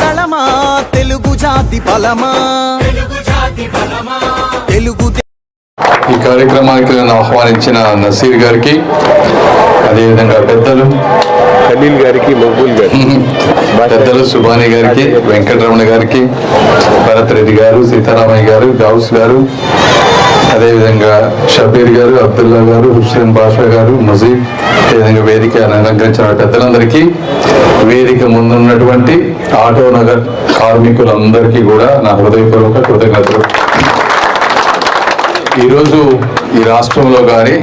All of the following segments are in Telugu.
దళమా తెలుగు జాతి బలమా? తెలుగు ఈ కార్యక్రమానికి ఆహ్వానించిన నసీర్ గారికి అదేవిధంగా పెద్దలు ఖలీల్ గారికి మక్బూల్ గారికి. పెద్దలు సుభాని గారికి వెంకటరమణ గారికి భరత్ రెడ్డి గారు సీతారామయ్య గారు గౌస్ గారు అదేవిధంగా షబీర్ గారు అబ్దుల్లా గారు హుస్సేన్ బాషా గారు ముజీబ్ అదేవిధంగా వేదిక అలంకరించిన పెద్దలందరికీ వేదిక ముందున్నటువంటి ఆటో నగర్ కార్మికులందరికీ కూడా నా హృదయపూర్వక కృతజ్ఞతలు. ఈరోజు ఈ రాష్ట్రంలో కానీ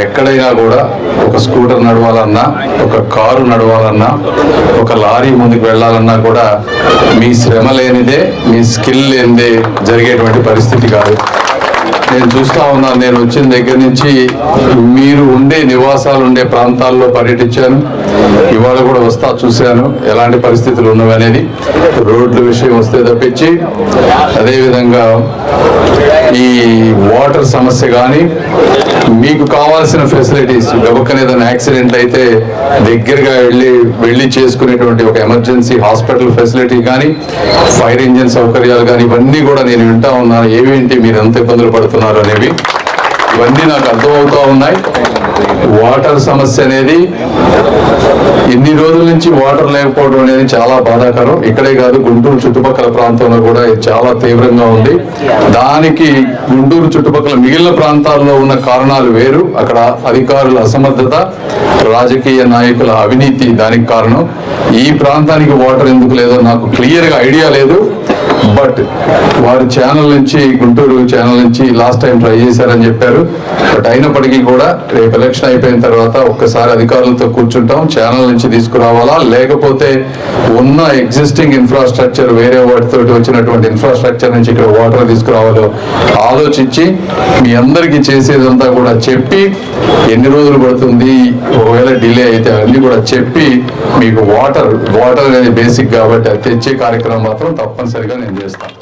ఎక్కడైనా కూడా ఒక స్కూటర్ నడవాలన్నా ఒక కారు నడవాలన్నా ఒక లారీ ముందుకు వెళ్ళాలన్నా కూడా మీ శ్రమ లేనిదే మీ స్కిల్ లేనిదే జరిగేటువంటి పరిస్థితి కాదు. నేను చూస్తా ఉన్నాను నేను వచ్చిన దగ్గర నుంచి మీరు ఉండే నివాసాలు ఉండే ప్రాంతాల్లో పర్యటించాను ఇవాళ కూడా వస్తా చూశాను. ఎలాంటి పరిస్థితులు ఉన్నవనేది రోడ్ల విషయం వస్తే తప్పించి అదేవిధంగా ఈ వాటర్ సమస్య కానీ మీకు కావాల్సిన ఫెసిలిటీస్ ఎవరికైనా ఏదైనా యాక్సిడెంట్ అయితే దగ్గరగా వెళ్ళి వెళ్ళి చేసుకునేటువంటి ఒక ఎమర్జెన్సీ హాస్పిటల్ ఫెసిలిటీ కానీ ఫైర్ ఇంజిన్ సౌకర్యాలు కానీ ఇవన్నీ కూడా నేను వింటా ఉన్నాను. ఏవేంటి మీరు ఎంత ఇబ్బందులు పడుతున్నారు అనేవి ఇవన్నీ నాకు అర్థమవుతూ ఉన్నాయి. వాటర్ సమస్య అనేది ఇన్ని రోజుల నుంచి వాటర్ లేకపోవడం అనేది చాలా బాధాకరం. ఇక్కడే కాదు గుంటూరు చుట్టుపక్కల ప్రాంతంలో కూడా చాలా తీవ్రంగా ఉంది. దానికి గుంటూరు చుట్టుపక్కల మిగిలిన ప్రాంతాల్లో ఉన్న కారణాలు వేరు. అక్కడ అధికారుల అసమర్థత రాజకీయ నాయకుల అవినీతి దానికి కారణం. ఈ ప్రాంతానికి వాటర్ ఎందుకు లేదో నాకు క్లియర్గా ఐడియా లేదు. బట్ వారి ఛానల్ నుంచి గుంటూరు ఛానల్ నుంచి లాస్ట్ టైం ట్రై చేశారని చెప్పారు. బట్ అయినప్పటికీ కూడా రేపు ఎలక్షన్ అయిపోయిన తర్వాత ఒక్కసారి అధికారులతో కూర్చుంటాం. ఛానల్ నుంచి తీసుకురావాలా? లేకపోతే ఉన్న ఎగ్జిస్టింగ్ ఇన్ఫ్రాస్ట్రక్చర్ వేరే వాటితో వచ్చినటువంటి ఇన్ఫ్రాస్ట్రక్చర్ నుంచి ఇక్కడ వాటర్ తీసుకురావాలో ఆలోచించి మీ అందరికీ చేసేదంతా కూడా చెప్పి ఎన్ని రోజులు పడుతుంది? ఒకవేళ డిలే అయితే అన్ని కూడా చెప్పి మీకు వాటర్ వాటర్ అనేది బేసిక్ కాబట్టి తెచ్చే కార్యక్రమం మాత్రం తప్పనిసరిగా నేను చేస్తాను.